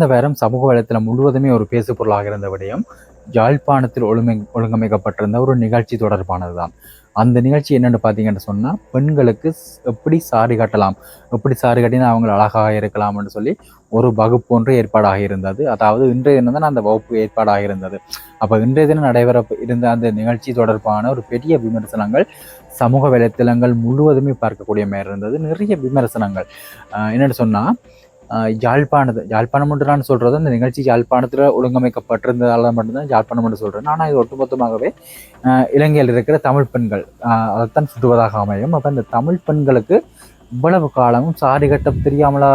கடந்த வாரம் சமூக வலைத்தளம் முழுவதுமே ஒரு பேசு பொருளாக இருந்த விடயம் யாழ்ப்பாணத்தில் ஒழுமை ஒழுங்கமைக்கப்பட்டிருந்த ஒரு நிகழ்ச்சி தொடர்பானது தான் அந்த நிகழ்ச்சி என்னென்னு பார்த்தீங்கன்னு சொன்னால் பெண்களுக்கு எப்படி சாரி கட்டலாம் எப்படி சாரி கட்டினா அவங்க அழகாக இருக்கலாம்னு சொல்லி ஒரு வகுப்பு ஒன்று ஏற்பாடாக இருந்தது. அதாவது இன்றைய தினம் தான் அந்த வகுப்பு ஏற்பாடாக இருந்தது. அப்போ இன்றைய தினம் நடைபெற இருந்த அந்த நிகழ்ச்சி தொடர்பான ஒரு பெரிய விமர்சனங்கள் சமூக வலைத்தளங்கள் முழுவதுமே பார்க்கக்கூடிய மாதிரி இருந்தது. நிறைய விமர்சனங்கள். என்னென்னு சொன்னால் யாழ்ப்பாணத்து யாழ்ப்பாணம் என்று நான் சொல்கிறது அந்த நிகழ்ச்சி யாழ்ப்பாணத்தில் ஒழுங்கமைக்கப்பட்டிருந்ததால் மட்டும்தான் யாழ்ப்பாணம் என்று சொல்கிறேன் ஆனால் இது ஒட்டுமொத்தமாகவே இலங்கையில் இருக்கிற தமிழ் பெண்கள் அதைத்தான் சுட்டுவதாக அமையும். அப்போ இந்த தமிழ் பெண்களுக்கு இவ்வளவு காலமும் சாரி கட்டம் தெரியாமலா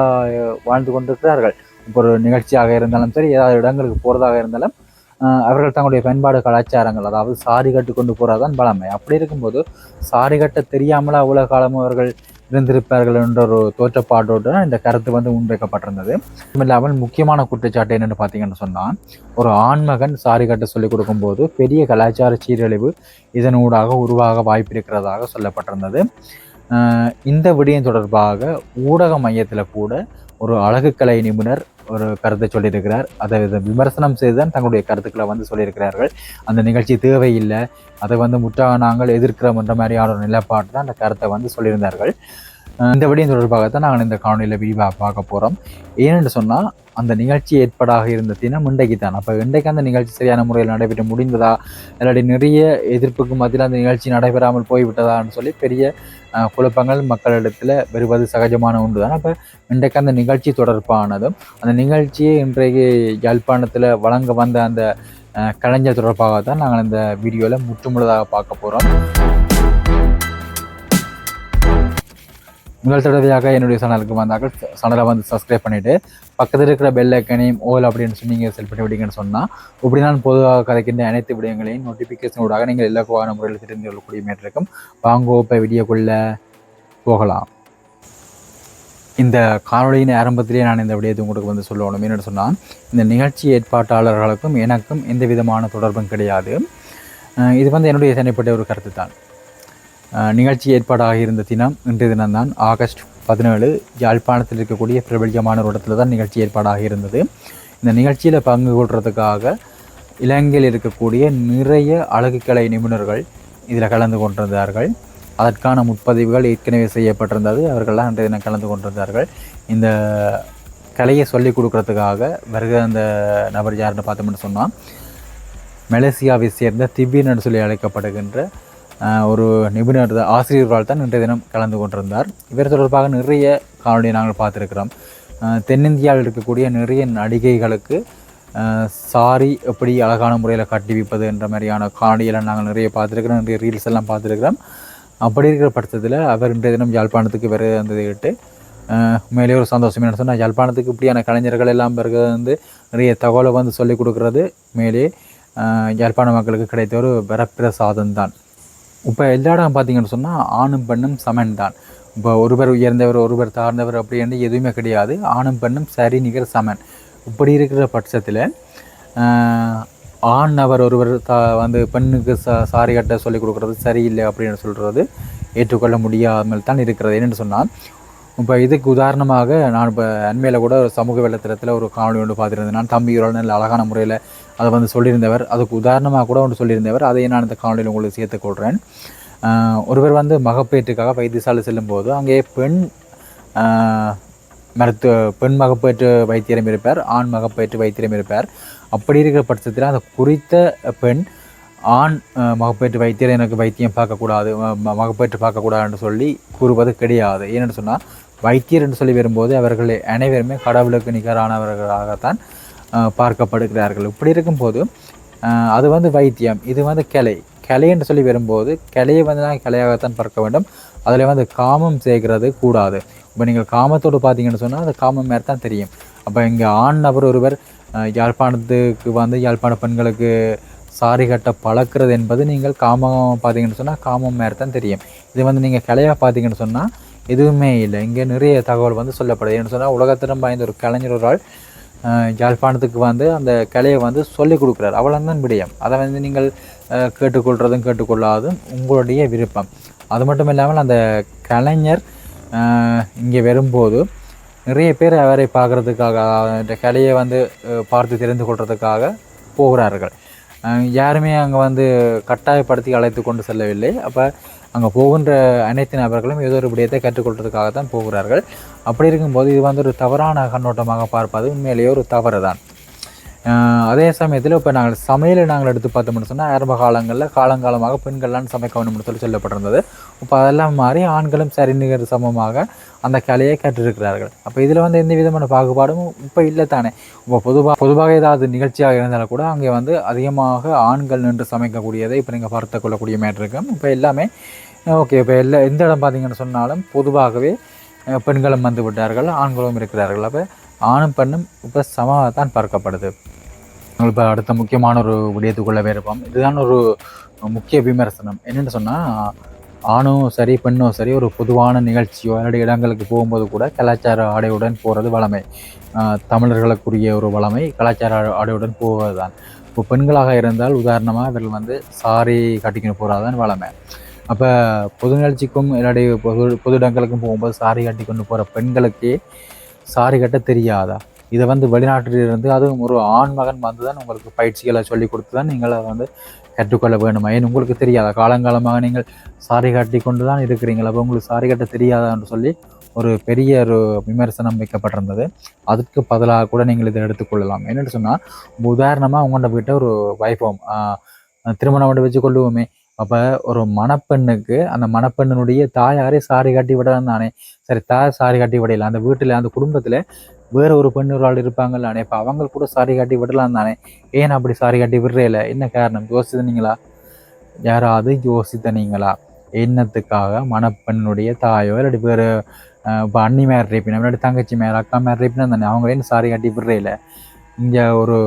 வாழ்ந்து கொண்டிருக்கிறார்கள். இப்போ ஒரு நிகழ்ச்சியாக இருந்தாலும் சரி ஏதாவது இடங்களுக்கு போகிறதாக இருந்தாலும் அவர்கள் தங்களுடைய பண்பாடு கலாச்சாரங்கள் அதாவது சாரி கட்டு கொண்டு போகிறதான் பலமை அப்படி இருக்கும்போது சாரி கட்ட தெரியாமலா அவ்வளோ காலமும் அவர்கள் இருந்திருப்பார்கள் என்ற ஒரு தோற்றப்பாட்டோடு இந்த கருத்து வந்து முன்வைக்கப்பட்டிருந்தது. இல்லாமல் முக்கியமான குற்றச்சாட்டு என்னென்னு பார்த்தீங்கன்னு சொன்னால் ஒரு ஆண்மகன் சாரி கட்ட சொல்லிக் கொடுக்கும்போது பெரிய கலாச்சார சீரழிவு இதனூடாக உருவாக வாய்ப்பு இருக்கிறதாக சொல்லப்பட்டிருந்தது இந்த விடயம் தொடர்பாக ஊடக மையத்தில் கூட ஒரு அழகுக்கலை நிபுணர் ஒரு கருத்தை சொல்லியிருக்கிறார். அதை விமர்சனம் செய்து தான் தங்களுடைய கருத்துக்களை வந்து சொல்லியிருக்கிறார்கள். அந்த நிகழ்ச்சி தேவையில்லை. அதை வந்து முற்றாக நாங்கள் எதிர்க்கிறோம் என்ற மாதிரியான ஒரு நிலைப்பாட்டு தான் அந்த கருத்தை வந்து சொல்லியிருந்தார்கள். இந்த விடயம் தொடர்பாகத்தான் நாங்கள் இந்த காணொலியில் விரிவாக பார்க்க போகிறோம் ஏனென்று சொன்னால் அந்த நிகழ்ச்சி ஏற்பாடாக இருந்த தினம் இன்றைக்கு தான் அப்போ இன்றைக்கு அந்த நிகழ்ச்சி சரியான முறையில் நடைபெற்று முடிந்ததா? இல்லாட்டி நிறைய எதிர்ப்புக்கு மத்தியில் அந்த நிகழ்ச்சி நடைபெறாமல் போய்விட்டதான்னு சொல்லி பெரிய குழப்பங்கள் மக்களிடத்தில் வருவது சகஜமான ஒன்று தான் அப்போ இன்றைக்கு அந்த நிகழ்ச்சி தொடர்பானதும் அந்த நிகழ்ச்சியை இன்றைக்கு யாழ்ப்பாணத்தில் வழங்க வந்த அந்த கலைஞர் தொடர்பாக தான் நாங்கள் இந்த வீடியோவில் முற்றுமுழுதாக பார்க்க போகிறோம் முதல் தடவையாக என்னுடைய சேனலுக்கு வந்தார்கள். சேனலை வந்து சப்ஸ்கிரைப் பண்ணிவிட்டு பக்கத்தில் இருக்கிற பெல் ஐக்கனையும் ஓல் அப்படின்னு சொல்லி நீங்கள் செல் பண்ணி விட்டீங்கன்னு சொன்னால் இப்படி நான் பொதுவாக கதைக்கின்ற அனைத்து விடயங்களையும் நோட்டிஃபிகேஷன் ஊடாக நீங்கள் இலக்குவான முறையில் தெரிந்து கொள்ளக்கூடிய மாதிரி இருக்கும். வாங்கோ இப்போ வீடியோக்குள்ளே போகலாம். இந்த காணொலியின் ஆரம்பத்திலேயே நான் இந்த விடயத்தை உங்களுக்கு வந்து சொல்லணும். என்னென்னு சொன்னால் இந்த நிகழ்ச்சி ஏற்பாட்டாளர்களுக்கும் எனக்கும் எந்த விதமான தொடர்பும் கிடையாது. இது வந்து என்னுடைய தனிப்பட்ட ஒரு கருத்து தான் நிகழ்ச்சி ஏற்பாடாக இருந்த தினம் இன்றைய தினம்தான் ஆகஸ்ட் பதினேழு யாழ்ப்பாணத்தில் இருக்கக்கூடிய பிரபலியமான ஒரு இடத்துல தான் நிகழ்ச்சி ஏற்பாடாக இருந்தது. இந்த நிகழ்ச்சியில் பங்கு கொள்றதுக்காக இலங்கையில் இருக்கக்கூடிய நிறைய அழகுக்கலை நிபுணர்கள் இதில் கலந்து கொண்டிருந்தார்கள். அதற்கான முற்பதிவுகள் ஏற்கனவே செய்யப்பட்டிருந்தது. அவர்கள்லாம் அன்றைய தினம் கலந்து கொண்டிருந்தார்கள். இந்த கலையை சொல்லிக் கொடுக்கறதுக்காக வருகிற அந்த நபர் யாருன்னு பார்த்தோம்னு சொன்னால் மலேசியாவை சேர்ந்த திவ்யன் என்று சொல்லி அழைக்கப்படுகின்ற ஒரு நிபுணர் தான் ஆசிரியர்களால் தான் இன்றைய தினம் கலந்து கொண்டிருந்தார். இவர் தொடர்பாக நிறைய காணொலியை நாங்கள் பார்த்துருக்கிறோம். தென்னிந்தியாவில் இருக்கக்கூடிய நிறைய நடிகைகளுக்கு சாரி எப்படி அழகான முறையில் கட்டி வைப்பது என்ற மாதிரியான காணொலியெல்லாம் நாங்கள் நிறைய பார்த்துருக்கிறோம். நிறைய ரீல்ஸ் எல்லாம் பார்த்துருக்கிறோம். அப்படி இருக்கிற பட்சத்தில் அவர் இன்றைய தினம் யாழ்ப்பாணத்துக்கு வர வந்துக்கிட்டு உண்மையிலேயே ஒரு சந்தோஷம் என்ன சொன்னால் யாழ்ப்பாணத்துக்கு இப்படியான கலைஞர்கள் எல்லாம் இருக்கிறது வந்து நிறைய தகவலை வந்து சொல்லிக் கொடுக்கறது. மேலே யாழ்ப்பாண மக்களுக்கு கிடைத்த ஒரு வரப்பிரசாதம் தான். இப்போ எல்லா இடம் பார்த்தீங்கன்னு சொன்னால் ஆணும் பெண்ணும் சமன் தான். இப்போ ஒருவர் உயர்ந்தவர் ஒருவர் தாழ்ந்தவர் அப்படின்னு எதுவுமே கிடையாது. ஆணும் பெண்ணும் சரி நிகர் சமன். இப்படி இருக்கிற பட்சத்தில் ஆண் நபர் ஒருவர் தா வந்து பெண்ணுக்கு ச சாரி கட்ட சொல்லிக் கொடுக்குறது சரியில்லை அப்படின்னு சொல்கிறது ஏற்றுக்கொள்ள முடியாமல் தான் இருக்கிறது. என்னென்னு சொன்னால் இப்போ இதுக்கு உதாரணமாக நான் இப்போ அண்மையில் கூட ஒரு சமூக வலைத்தளத்தில் ஒரு காணொலி ஒன்று பார்த்துருந்தேன். நான் தம்பி தம்பியோட நல்ல அழகான முறையில் அதை வந்து சொல்லியிருந்தவர். அதுக்கு உதாரணமாக கூட ஒன்று சொல்லியிருந்தவர். அதை நான் இந்த காணொலியில் உங்களுக்கு சேர்த்துக்கொள்கிறேன் ஒருவர் வந்து மகப்பேற்றுக்காக வைத்தியசாலை செல்லும்போது அங்கே பெண் மருத்துவ பெண் மகப்பேற்று வைத்தியரும் இருப்பார் ஆண் மகப்பேற்று வைத்தியரும் இருப்பார். அப்படி இருக்கிற பட்சத்தில் அந்த குறித்த பெண் ஆண் மகப்பேற்று வைத்தியர் எனக்கு வைத்தியம் பார்க்கக்கூடாது மகப்பேற்று பார்க்கக்கூடாதுன்னு சொல்லி கூறுவது கிடையாது. ஏன்னு சொன்னால் வைத்தியர் என்று சொல்லி வரும்போது அவர்கள் அனைவருமே கடவுளுக்கு நிகரானவர்களாகத்தான் பார்க்கப்படுகிறார்கள். இப்படி இருக்கும்போது அது வந்து வைத்தியம் இது வந்து கலை கலை என்று சொல்லி வரும்போது கலையை வந்து நான் கலையாகத்தான் பார்க்க வேண்டும். அதில் வந்து காமம் சேர்க்கிறது கூடாது. இப்போ நீங்கள் காமத்தோடு பார்த்தீங்கன்னு சொன்னால் அது காமம் மாதிரி தான் தெரியும். அப்போ இங்கே ஆண் நபர் ஒருவர் யாழ்ப்பாணத்துக்கு வந்து யாழ்ப்பாண பெண்களுக்கு சாரி கட்ட பழக்கிறது என்பது நீங்கள் காமம் பார்த்தீங்கன்னு சொன்னால் காமம் மாதிரி தான் தெரியும். இது வந்து நீங்கள் கலையாக பார்த்தீங்கன்னு சொன்னால் எதுவுமே இல்லை. இங்கே நிறைய தகவல் வந்து சொல்லப்படுது. ஏன்னு சொன்னால் உலகத்திடம் வாய்ந்த ஒரு கலைஞர் ஒரு ஆள் யாழ்ப்பாணத்துக்கு வந்து அந்த கலையை வந்து சொல்லிக் கொடுக்குறாரு. அவ்வளோதான் விடயம். அதை வந்து நீங்கள் கேட்டுக்கொள்கிறதும் கேட்டுக்கொள்ளாதும் உங்களுடைய விருப்பம். அது மட்டும் இல்லாமல் அந்த கலைஞர் இங்கே வரும்போது நிறைய பேர் அவரை பார்க்குறதுக்காக அந்த கலையை வந்து பார்த்து தெரிந்து கொள்கிறதுக்காக போகிறார்கள். யாருமே அங்கே வந்து கட்டாயப்படுத்தி அழைத்து கொண்டு செல்லவில்லை. அப்போ அங்கே போகின்ற அனைத்து நபர்களும் ஏதோ ஒரு விடயத்தை கற்றுக்கொள்றதுக்காக தான் போகிறார்கள். அப்படி இருக்கும்போது இது வந்து ஒரு தவறான கண்ணோட்டமாக பார்ப்பது உண்மையிலேயே ஒரு தவறு தான் அதே சமயத்தில் இப்போ நாங்கள் சமையலை நாங்கள் எடுத்து பார்த்தோம்னு சொன்னால் ஆரம்ப காலங்களில் காலங்காலமாக பெண்கள்லாம் சமைக்க வேணும்னு சொல்லி சொல்லப்பட்டிருந்தது. இப்போ அதெல்லாம் மாறி ஆண்களும் சரிநிகர் சமமாக அந்த கலையை கற்றிருக்கிறார்கள். அப்போ இதில் வந்து எந்த விதமான பாகுபாடும் இப்போ இல்லை தானே. இப்போ பொதுவாக பொதுவாக ஏதாவது நிகழ்ச்சியாக இருந்தாலும் கூட அங்கே வந்து அதிகமாக ஆண்கள் நின்று சமைக்கக்கூடியதை இப்போ நீங்கள் பார்த்து கொள்ளக்கூடிய மாதிரி இருக்கும் இப்போ எல்லாமே ஓகே இப்போ எல்லா எந்த இடம் பார்த்தீங்கன்னு சொன்னாலும் பொதுவாகவே பெண்களும் வந்து விட்டார்கள் ஆண்களும் இருக்கிறார்கள். அப்போ ஆணும் பெண்ணும் இப்போ சமமாக தான் பார்க்கப்படுது. இப்போ அடுத்த முக்கியமான ஒரு விடயத்துக்குள்ளே இருப்போம் இதுதான் ஒரு முக்கிய விமர்சனம். என்னென்னு சொன்னால் ஆணும் சரி பெண்ணும் சரி ஒரு பொதுவான நிகழ்ச்சியோ அல்லது இடங்களுக்கு போகும்போது கூட கலாச்சார ஆடையுடன் போகிறது வளமை. தமிழர்களுக்குரிய ஒரு வளமை கலாச்சார ஆடையுடன் போவது தான் இப்போ பெண்களாக இருந்தால் உதாரணமாக இவர்கள் வந்து சாரி கட்டிக்கின்னு போகிறதான் வளமை. அப்போ பொது நிகழ்ச்சிக்கும் இல்லாடி பொது பொது இடங்களுக்கும் போகும்போது சாரி கட்டி கொண்டு போகிற பெண்களுக்கே சாரி கட்ட தெரியாதா? இதை வந்து வெளிநாட்டிலிருந்து அதுவும் ஒரு ஆண் மகன் வந்து தான் உங்களுக்கு பயிற்சிகளை சொல்லி கொடுத்து தான் நீங்கள் அதை வந்து கற்றுக்கொள்ள வேணுமா ஏன் உங்களுக்கு தெரியாதா? காலங்காலமாக நீங்கள் சாரி கட்டி கொண்டு தான் இருக்கிறீங்களா அப்போ உங்களுக்கு சாரி கட்ட தெரியாதான்னு சொல்லி ஒரு பெரிய ஒரு விமர்சனம் வைக்கப்பட்டிருந்தது. அதுக்கு பதிலாக கூட நீங்கள் இதை எடுத்துக்கொள்ளலாம் என்னென்னு சொன்னால் உதாரணமாக உங்கள்கிட்ட போயிட்ட ஒரு வைஃபோம் திருமணம் மட்டும் வச்சு கொள்ளுவோமே. அப்போ ஒரு மணப்பெண்ணுக்கு அந்த மணப்பெண்ணினுடைய தாயாரே சாரி காட்டி விடலாம் தானே சரி தாய் சாரி காட்டி விடையில அந்த வீட்டில் அந்த குடும்பத்தில் வேற ஒரு பெண் ஒரு ஆள் இருப்பாங்கல்ல இப்போ அவங்க கூட சாரி காட்டி விடலாம் தானே ஏன் அப்படி சாரி காட்டி விடுறேல? என்ன காரணம்? யோசித்தனீங்களா? யாராவது யோசித்தனீங்களா? என்னத்துக்காக மணப்பெண்ணுடைய தாயோ இல்லாட்டி வேறு இப்போ அண்ணி மேர் ரேப்பினா இல்லாட்டி தங்கச்சி மேலே அக்கா மேர் தானே? அவங்க ஏன் சாரி காட்டி விடுறேல? இங்கே ஒரு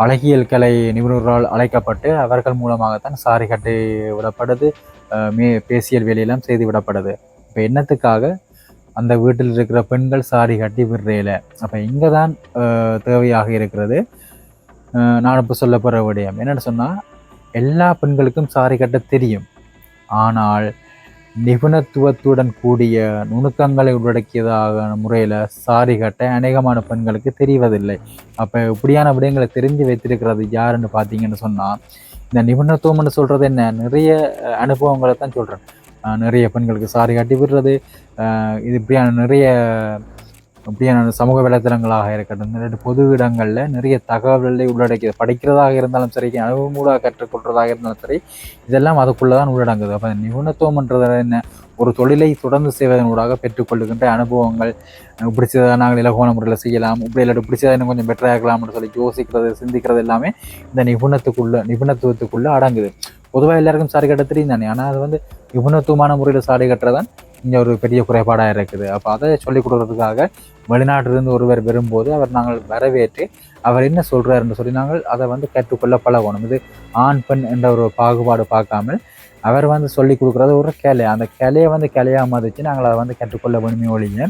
அழகியல் கலை நிபுணர்களால் அழைக்கப்பட்டு அவர்கள் மூலமாகத்தான் சாரி கட்டி விடப்படுது மே பேசியல் வேலையெல்லாம் செய்து விடப்படுது. இப்போ என்னத்துக்காக அந்த வீட்டில் இருக்கிற பெண்கள் சாரி கட்டி விடுறையில அப்போ இங்கே தான் தேவையாக இருக்கிறது. நான் இப்போ சொல்ல போகிற விடயம் என்னென்னு சொன்னால் எல்லா பெண்களுக்கும் சாரி கட்ட தெரியும். ஆனால் நிபுணத்துவத்துடன் கூடிய நுணுக்கங்களை உள்ளடக்கியதாக முறையில் சாரி கட்ட அநேகமான பெண்களுக்கு தெரிவதில்லை. அப்போ இப்படியான விடயங்களை தெரிஞ்சு வைத்திருக்கிறது யாருன்னு பார்த்தீங்கன்னு சொன்னால் இந்த நிபுணத்துவம்னு சொல்கிறது என்ன? நிறைய அனுபவங்களை தான் சொல்கிறேன் நிறைய பெண்களுக்கு சாரி கட்டி விடுறது இது இப்படியான நிறைய அப்படியான சமூக வலைத்தளங்களாக இருக்கட்டும் பொது இடங்களில் நிறைய தகவல்களை உள்ளடக்கியது படிக்கிறதாக இருந்தாலும் சரி அனுபவமூடாக கற்றுக்கொள்றதாக இருந்தாலும் சரி இதெல்லாம் அதுக்குள்ளே தான் உள்ளடங்குது. அப்போ நிபுணத்துவம்ன்றது என்ன? ஒரு தொழிலை தொடர்ந்து செய்வதனூடாக பெற்றுக்கொள்ளுகின்ற அனுபவங்கள் இப்படி நாங்கள் இலகுவான முறையில் செய்யலாம் இப்படி இல்லாட்டி இப்படி செய்தால் இன்னும் கொஞ்சம் பெட்டராக இருக்கலாம்னு சொல்லி யோசிக்கிறது சிந்திக்கிறது எல்லாமே இந்த நிபுணத்துக்குள்ளே நிபுணத்துவத்துக்குள்ளே அடங்குது. பொதுவாக எல்லாருக்கும் சாரி கட்ட தெரியும் தானே? ஆனால் அது வந்து நிபுணத்துவமான முறையில் சாரி கட்டுறதான் இங்கே ஒரு பெரிய குறைபாடாக இருக்குது. அப்போ அதை சொல்லிக் கொடுக்கறதுக்காக வெளிநாட்டிலிருந்து ஒருவர் வரும்போது அவர் நாங்கள் வரவேற்று அவர் என்ன சொல்கிறாருன்னு சொல்லி நாங்கள் அதை வந்து கற்றுக்கொள்ள பழகணும். இது ஆண் பெண் என்ற ஒரு பாகுபாடு பார்க்காமல் அவர் வந்து சொல்லி கொடுக்குறது ஒரு கிளை. அந்த கிளையை வந்து கிளையாக மதித்து நாங்கள் அதை வந்து கற்றுக்கொள்ள வேணுமே ஒழிய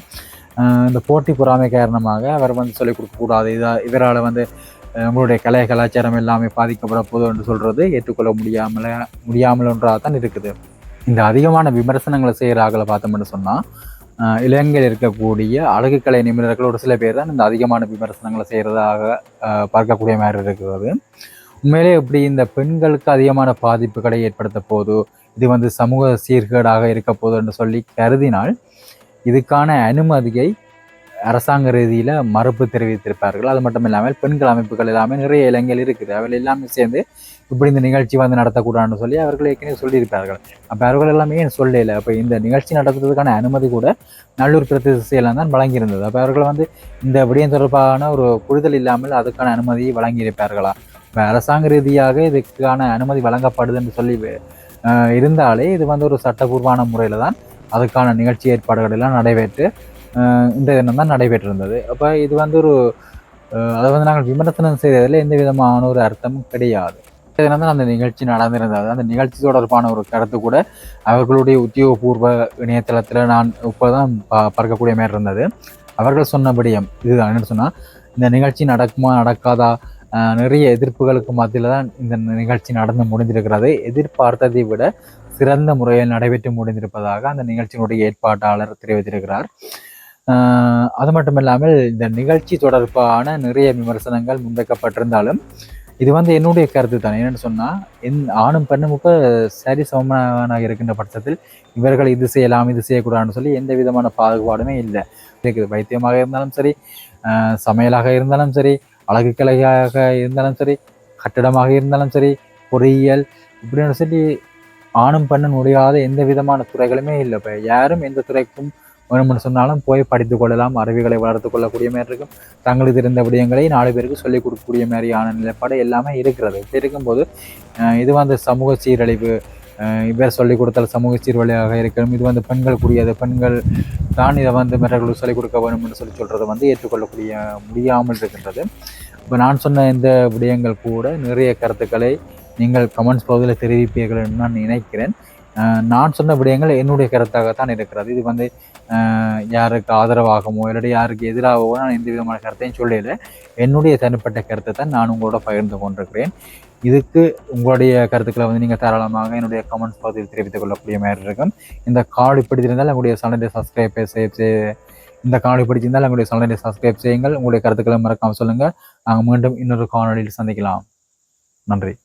இந்த போட்டி பொறாமை காரணமாக அவர் வந்து சொல்லிக் கொடுக்கக்கூடாது இதா இவரால் வந்து உங்களுடைய கலை கலாச்சாரம் எல்லாமே பாதிக்கப்பட போதும் என்று சொல்கிறது ஏற்றுக்கொள்ள முடியாமல முடியாமல் ஒன்றாக தான் இருக்குது. இந்த அதிகமான விமர்சனங்களை செய்கிற ஆகலை பார்த்தோம்னு சொன்னால் இலங்கையில் இருக்கக்கூடிய அழகுக்கலை நிபுணர்கள் ஒரு சில பேர் தான் இந்த அதிகமான விமர்சனங்களை செய்கிறதாக பார்க்கக்கூடிய மாதிரி இருக்கிறது. உண்மையிலே இப்படி இந்த பெண்களுக்கு அதிகமான பாதிப்புகளை ஏற்படுத்த போதோ இது வந்து சமூக சீர்கேடாக இருக்க போதோ என்று சொல்லி கருதினால் இதுக்கான அனுமதியை அரசாங்க ரீதியில் மறுப்பு தெரிவித்திருப்பார்கள். அது மட்டும் இல்லாமல் பெண்கள் அமைப்புகள் எல்லாமே நிறைய இலங்கையில் இருக்குது. அவர்கள் எல்லாமே சேர்ந்து இப்படி இந்த நிகழ்ச்சி வந்து நடத்தக்கூடாதுன்னு சொல்லி அவர்கள் ஏற்கனவே சொல்லியிருப்பார்கள் அப்போ அவர்கள் எல்லாமே ஏன் சொல்லல? அப்போ இந்த நிகழ்ச்சி நடத்துறதுக்கான அனுமதி கூட நல்லூர் பிரதேச செயலம் தான் வழங்கியிருந்தது. அப்போ அவர்கள் வந்து இந்த விடயம் தொடர்பான ஒரு புரிதல் இல்லாமல் அதுக்கான அனுமதியை வழங்கியிருப்பார்களா? இப்போ அரசாங்க ரீதியாக இதுக்கான அனுமதி வழங்கப்படுதுன்னு சொல்லி இருந்தாலே இது வந்து ஒரு சட்டபூர்வமான முறையில் தான் அதுக்கான நிகழ்ச்சி ஏற்பாடுகள் எல்லாம் நடைபெற்று இந்த தினம் தான் நடைபெற்றிருந்தது. அப்போ இது வந்து ஒரு அதை வந்து நாங்கள் விமர்சனம் செய்ததில் எந்த விதமான ஒரு அர்த்தமும் கிடையாது. இந்த தான் அந்த நிகழ்ச்சி நடந்திருந்தது. அந்த நிகழ்ச்சி தொடர்பான ஒரு கருத்து கூட அவர்களுடைய உத்தியோகபூர்வ இணையதளத்தில் நான் இப்போ தான் பார்க்கக்கூடிய மாதிரி இருந்தது. அவர்கள் சொன்னபடியும் இதுதான் என்ன சொன்னால் இந்த நிகழ்ச்சி நடக்குமா நடக்காதா நிறைய எதிர்ப்புகளுக்கு மத்தியில் தான் இந்த நிகழ்ச்சி நடந்து முடிந்திருக்கிறது. எதிர்பார்த்ததை விட சிறந்த முறையில் நடைபெற்று முடிந்திருப்பதாக அந்த நிகழ்ச்சியினுடைய ஏற்பாட்டாளர் தெரிவித்திருக்கிறார். அது மட்டும் இல்லாமல் இந்த நிகழ்ச்சி தொடர்பான நிறைய விமர்சனங்கள் முன்வைக்கப்பட்டிருந்தாலும் இது வந்து என்னுடைய கருத்து தான் என்னென்னு சொன்னால் என் ஆணும் பெண்ணும் இப்போ சரி சமனாக இருக்கின்ற பட்சத்தில் இவர்கள் இது செய்யலாம் இது செய்யக்கூடாதுன்னு சொல்லி எந்த விதமான பாகுபாடுமே இல்லை. இருக்குது வைத்தியமாக இருந்தாலும் சரி சமையலாக இருந்தாலும் சரி அழகு கலையாக இருந்தாலும் சரி கட்டிடமாக இருந்தாலும் சரி பொறியியல் இப்படின்னு சொல்லி ஆணும் பெண்ணும் முடியாத எந்த விதமான துறைகளுமே இல்லை. இப்போ யாரும் எந்த துறைக்கும் வேணும்னு சொன்னாலும் போய் படித்து கொள்ளலாம். அறிவுகளை வளர்த்து கொள்ளக்கூடிய மாதிரி இருக்கும். தங்களுக்கு தெரிந்த விடயங்களை நாலு பேருக்கு சொல்லிக் கொடுக்கக்கூடிய மாதிரியான நிலைப்பாடு எல்லாமே இருக்கிறது. இப்படி இருக்கும்போது இது வந்து சமூக சீரழிவு இவர் சொல்லிக் கொடுத்தால் சமூக சீர்வழியாக இருக்கணும் இது வந்து பெண்களுக்குரியது. பெண்கள் தான் இதை வந்து மற்றவர்களுக்கு சொல்லிக் கொடுக்க வேணும்னு சொல்லி சொல்கிறது வந்து ஏற்றுக்கொள்ளக்கூடிய முடியாமல் இருக்கின்றது. இப்போ நான் சொன்ன இந்த விடயங்கள் கூட நிறைய கருத்துக்களை நீங்கள் கமெண்ட்ஸ் பகுதியில் தெரிவிப்பீர்கள் நான் நினைக்கிறேன். நான் சொன்ன விடயங்கள் என்னுடைய கருத்தாகத்தான் இருக்கிறது. இது வந்து யாருக்கு ஆதரவாகவோ இல்லாட்டி யாருக்கு எதிராகவோ நான் எந்த விதமான கருத்தையும் சொல்லல. என்னுடைய தனிப்பட்ட கருத்தை தான் நான் உங்களோட பகிர்ந்து கொண்டிருக்கிறேன். இதுக்கு உங்களுடைய கருத்துக்களை வந்து நீங்கள் தாராளமாக என்னுடைய கமெண்ட்ஸ் பகுதியில் தெரிவித்துக் கொள்ளக்கூடிய மாதிரி இருக்கும். இந்த காணொலி பிடித்திருந்தால் உங்களுடைய சேனலை சப்ஸ்கிரைப் செய்ய இந்த காணொலி பிடிச்சிருந்தால் உங்களுடைய சேனலை சப்ஸ்கிரைப் செய்யுங்கள். உங்களுடைய கருத்துக்களை மறக்காமல் சொல்லுங்கள் நாங்கள் மீண்டும் இன்னொரு காணொலியில் சந்திக்கலாம். நன்றி.